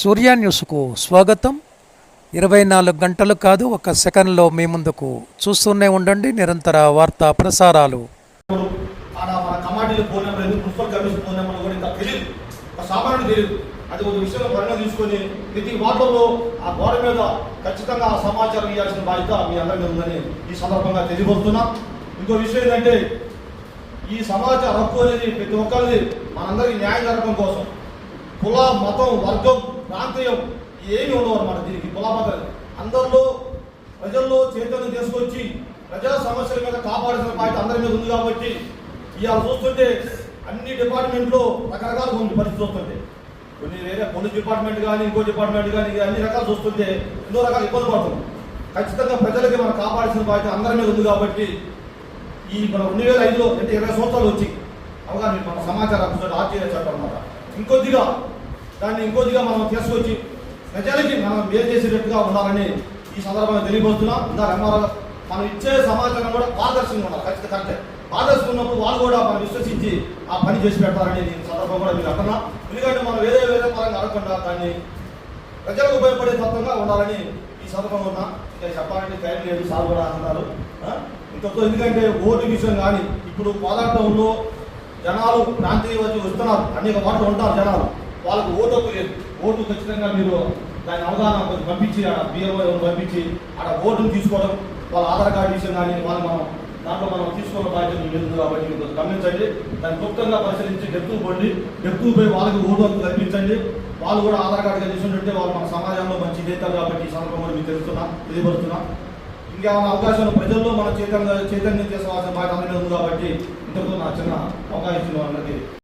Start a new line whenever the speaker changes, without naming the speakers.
సూర్య న్యూస్కు స్వాగతం. ఇరవై నాలుగు గంటలు కాదు ఒక సెకండ్లో మీ ముందుకు చూస్తూనే ఉండండి. నిరంతర వార్తా ప్రసారాలు.
అది ఒక విషయంలో పరిణామం తీసుకొని ప్రతి వార్తల్లో ఆ గోడ మీద ఖచ్చితంగా ఆ సమాచారం ఇవ్వాల్సిన బాధ్యత మీ అందరి మీద ఉందని ఈ సందర్భంగా తెలియబోతున్నా ఇంకో విషయం ఏంటంటే ఈ సమాచార హక్కు అనేది ప్రతి ఒక్కరిది మనందరికీ న్యాయం జరగడం కోసం కుల మతం వర్గం ప్రాంతీయం ఏమి ఉండవు అనమాట దీనికి కుల అందరిలో ప్రజల్లో చైతన్యం తీసుకొచ్చి ప్రజా సమస్యల మీద కాపాడాల్సిన బాధ్యత అందరి మీద ఉంది కాబట్టి ఇవాళ చూస్తుంటే అన్ని డిపార్ట్మెంట్లో రకరకాల ఉంది పరిస్థితి చూస్తుంటే. కొన్ని వేరే పోలీస్ డిపార్ట్మెంట్ కానీ ఇంకో డిపార్ట్మెంట్ కానీ ఇక అన్ని రకాలు చూస్తుంటే ఎన్నో రకాల ఇబ్బంది పడుతుంది ఖచ్చితంగా ప్రజలకి మనం కాపాడాల్సిన బాధ్యత అందరి మీద ఉంది కాబట్టి ఈ మన రెండు వేల ఐదులో అంటే ఇరవై సంవత్సరాలు వచ్చి అవగాహన మన సమాచారం హక్కు ఆర్టీఐ చట్టం అనమాట ఇంకొద్దిగా దాన్ని ఇంకొద్దిగా మనం తీసుకొచ్చి ప్రజలకి మనం మేలు చేసేటట్టుగా ఉండాలని ఈ సందర్భంగా తెలియబోతున్నాం ఇందాక ఎంఆర్ఓ మనం ఇచ్చే సమాచారం కూడా పారదర్శకంగా ఉండాలి ఖచ్చితంగా కరెక్టే పారదర్శకంగా ఉన్నప్పుడు వాళ్ళు కూడా మనం విశ్వసించి ఆ పని చేసి పెడతారని నేను సందర్భం కూడా మీరు అంటున్నా. ఎందుకంటే మనం వేరే వేరే పరంగా అడగకుండా దాన్ని ప్రజలకు ఉపయోగపడే తత్వంగా ఉండాలని ఈ సందర్భంగా ఉన్నా. ఇంకా చెప్పాలంటే టైం లేదు సార్ కూడా అంటున్నారు. ఇంతతో ఎందుకంటే ఓటు విషయం కానీ ఇప్పుడు పోరాటంలో జనాలు ప్రాంతీయ వచ్చి వస్తున్నారు. అనేక వాటిలో ఉంటారు జనాలు. వాళ్ళకు ఓటు హక్కు లేదు. ఓటు ఖచ్చితంగా మీరు దాని అవగాహన కొంచెం పంపించి ఆడ బిఏఓ పంపించి ఆడ ఓటును తీసుకోవడం వాళ్ళ ఆధార్ కార్డు విషయం కానీ వాళ్ళు మనం దాంట్లో మనం తీసుకోవడం బాధ్యత లేదు కాబట్టి మీరు కొంచెం గమనించండి. దాన్ని క్లుప్తంగా పరిశీలించి డెప్తూ పోండి డెప్తూ పోయి వాళ్ళకి ఓటు హక్కు కల్పించండి. వాళ్ళు కూడా ఆధార్ కార్డు తీసుకుంటుంటే వాళ్ళు మన సమాజంలో మంచి చేస్తారు కాబట్టి ఈ సందర్భంలో మీకు తెలుస్తున్నా తెలియపరుస్తున్నా. ఇంకేమైనా అవకాశాలు ప్రజల్లో మన చైతన్య చైతన్యం చేసుకోవాల్సిన బాధ్యత అందరి ఉంది కాబట్టి ఇంతకు నా చిన్న అవకాశం అన్నది